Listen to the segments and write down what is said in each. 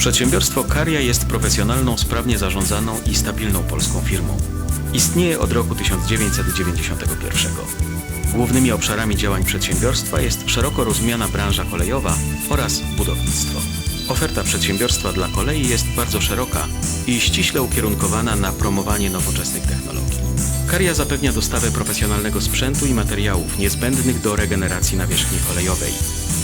Przedsiębiorstwo Karia jest profesjonalną, sprawnie zarządzaną i stabilną polską firmą. Istnieje od roku 1991. Głównymi obszarami działań przedsiębiorstwa jest szeroko rozumiana branża kolejowa oraz budownictwo. Oferta przedsiębiorstwa dla kolei jest bardzo szeroka i ściśle ukierunkowana na promowanie nowoczesnych technologii. Karia zapewnia dostawę profesjonalnego sprzętu i materiałów niezbędnych do regeneracji nawierzchni kolejowej.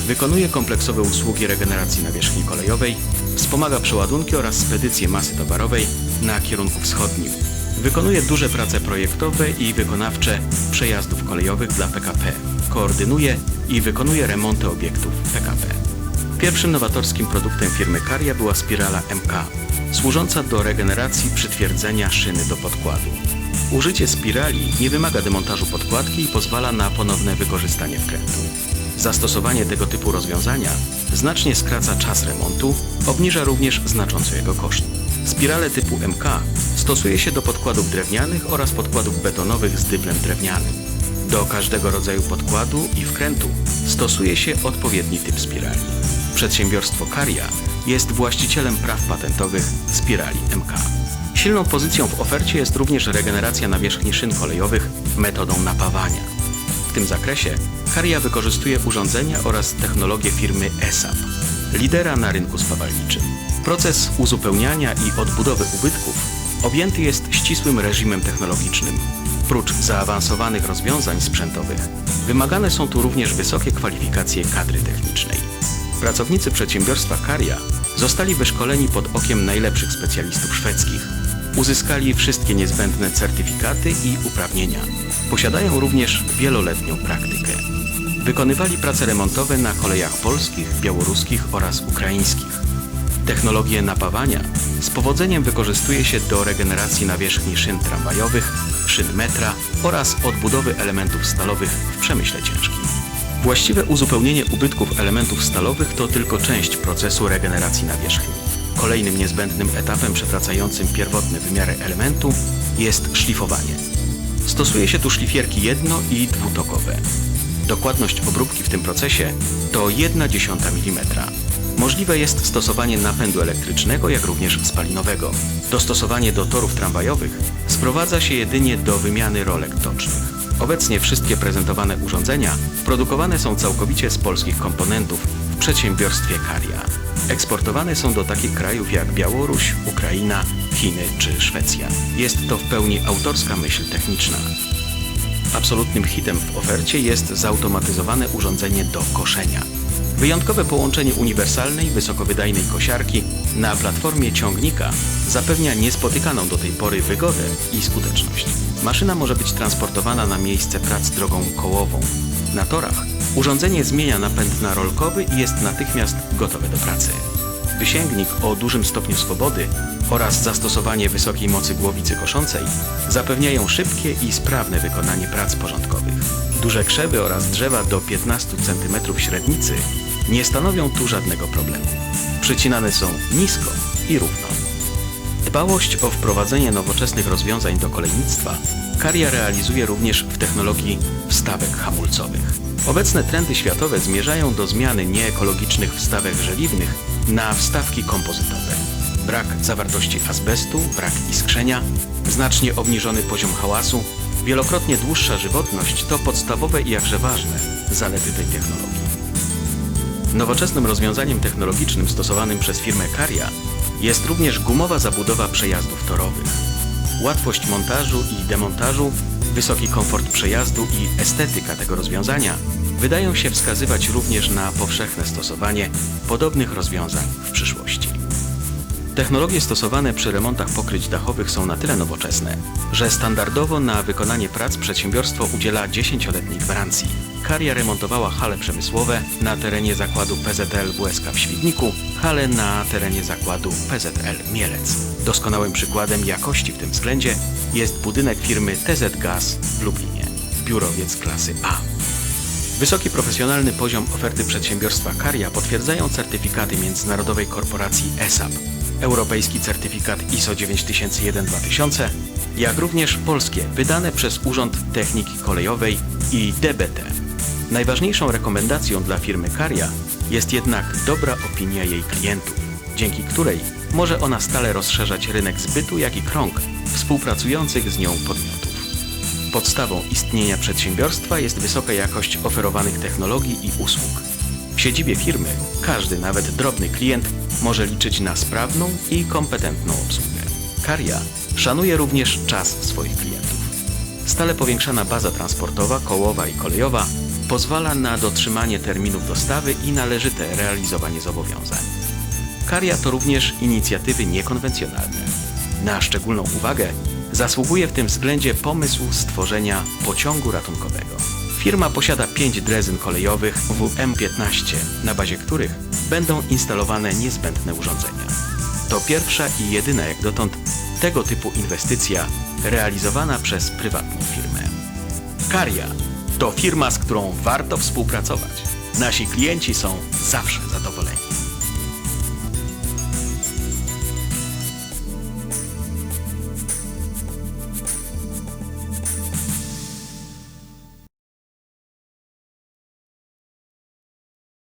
Wykonuje kompleksowe usługi regeneracji nawierzchni kolejowej, wspomaga przeładunki oraz spedycję masy towarowej na kierunku wschodnim. Wykonuje duże prace projektowe i wykonawcze przejazdów kolejowych dla PKP. Koordynuje i wykonuje remonty obiektów PKP. Pierwszym nowatorskim produktem firmy Karia była spirala MK, służąca do regeneracji przytwierdzenia szyny do podkładu. Użycie spirali nie wymaga demontażu podkładki i pozwala na ponowne wykorzystanie wkrętu. Zastosowanie tego typu rozwiązania znacznie skraca czas remontu, obniża również znacząco jego koszt. Spirale typu MK stosuje się do podkładów drewnianych oraz podkładów betonowych z dyblem drewnianym. Do każdego rodzaju podkładu i wkrętu stosuje się odpowiedni typ spirali. Przedsiębiorstwo Karia jest właścicielem praw patentowych spirali MK. Silną pozycją w ofercie jest również regeneracja nawierzchni szyn kolejowych metodą napawania. W tym zakresie Karia wykorzystuje urządzenia oraz technologie firmy ESAP, lidera na rynku spawalniczym. Proces uzupełniania i odbudowy ubytków objęty jest ścisłym reżimem technologicznym. Prócz zaawansowanych rozwiązań sprzętowych, wymagane są tu również wysokie kwalifikacje kadry technicznej. Pracownicy przedsiębiorstwa Karia zostali wyszkoleni pod okiem najlepszych specjalistów szwedzkich. Uzyskali wszystkie niezbędne certyfikaty i uprawnienia. Posiadają również wieloletnią praktykę. Wykonywali prace remontowe na kolejach polskich, białoruskich oraz ukraińskich. Technologię napawania z powodzeniem wykorzystuje się do regeneracji nawierzchni szyn tramwajowych, szyn metra oraz odbudowy elementów stalowych w przemyśle ciężkim. Właściwe uzupełnienie ubytków elementów stalowych to tylko część procesu regeneracji nawierzchni. Kolejnym niezbędnym etapem przewracającym pierwotne wymiary elementu jest szlifowanie. Stosuje się tu szlifierki jedno- i dwutokowe. Dokładność obróbki w tym procesie to 1,1 mm. Możliwe jest stosowanie napędu elektrycznego, jak również spalinowego. Dostosowanie do torów tramwajowych sprowadza się jedynie do wymiany rolek tocznych. Obecnie wszystkie prezentowane urządzenia produkowane są całkowicie z polskich komponentów w przedsiębiorstwie Karia. Eksportowane są do takich krajów jak Białoruś, Ukraina, Chiny czy Szwecja. Jest to w pełni autorska myśl techniczna. Absolutnym hitem w ofercie jest zautomatyzowane urządzenie do koszenia. Wyjątkowe połączenie uniwersalnej, wysokowydajnej kosiarki na platformie ciągnika zapewnia niespotykaną do tej pory wygodę i skuteczność. Maszyna może być transportowana na miejsce prac drogą kołową. Na torach urządzenie zmienia napęd na rolkowy i jest natychmiast gotowe do pracy. Wysięgnik o dużym stopniu swobody oraz zastosowanie wysokiej mocy głowicy koszącej zapewniają szybkie i sprawne wykonanie prac porządkowych. Duże krzewy oraz drzewa do 15 cm średnicy nie stanowią tu żadnego problemu. Przycinane są nisko i równo. Dbałość o wprowadzenie nowoczesnych rozwiązań do kolejnictwa Karia realizuje również w technologii wstawek hamulcowych. Obecne trendy światowe zmierzają do zmiany nieekologicznych wstawek żeliwnych na wstawki kompozytowe. Brak zawartości azbestu, brak iskrzenia, znacznie obniżony poziom hałasu, wielokrotnie dłuższa żywotność to podstawowe i jakże ważne zalety tej technologii. Nowoczesnym rozwiązaniem technologicznym stosowanym przez firmę Karia jest również gumowa zabudowa przejazdów torowych. Łatwość montażu i demontażu, wysoki komfort przejazdu i estetyka tego rozwiązania wydają się wskazywać również na powszechne stosowanie podobnych rozwiązań w przyszłości. Technologie stosowane przy remontach pokryć dachowych są na tyle nowoczesne, że standardowo na wykonanie prac przedsiębiorstwo udziela 10-letniej gwarancji. Karia remontowała hale przemysłowe na terenie zakładu PZL WSK w Świdniku, hale na terenie zakładu PZL Mielec. Doskonałym przykładem jakości w tym względzie jest budynek firmy TZ Gaz w Lublinie, biurowiec klasy A. Wysoki profesjonalny poziom oferty przedsiębiorstwa Karia potwierdzają certyfikaty międzynarodowej korporacji ESAP, europejski certyfikat ISO 9001-2000, jak również polskie, wydane przez Urząd Techniki Kolejowej i DBT. Najważniejszą rekomendacją dla firmy Karia jest jednak dobra opinia jej klientów. Dzięki której może ona stale rozszerzać rynek zbytu, jak i krąg współpracujących z nią podmiotów. Podstawą istnienia przedsiębiorstwa jest wysoka jakość oferowanych technologii i usług. W siedzibie firmy każdy, nawet drobny klient może liczyć na sprawną i kompetentną obsługę. Karia szanuje również czas swoich klientów. Stale powiększana baza transportowa, kołowa i kolejowa pozwala na dotrzymanie terminów dostawy i należyte realizowanie zobowiązań. Karia to również inicjatywy niekonwencjonalne. Na szczególną uwagę zasługuje w tym względzie pomysł stworzenia pociągu ratunkowego. Firma posiada pięć drezyn kolejowych WM15, na bazie których będą instalowane niezbędne urządzenia. To pierwsza i jedyna jak dotąd tego typu inwestycja realizowana przez prywatną firmę. Karia to firma, z którą warto współpracować. Nasi klienci są zawsze zadowoleni.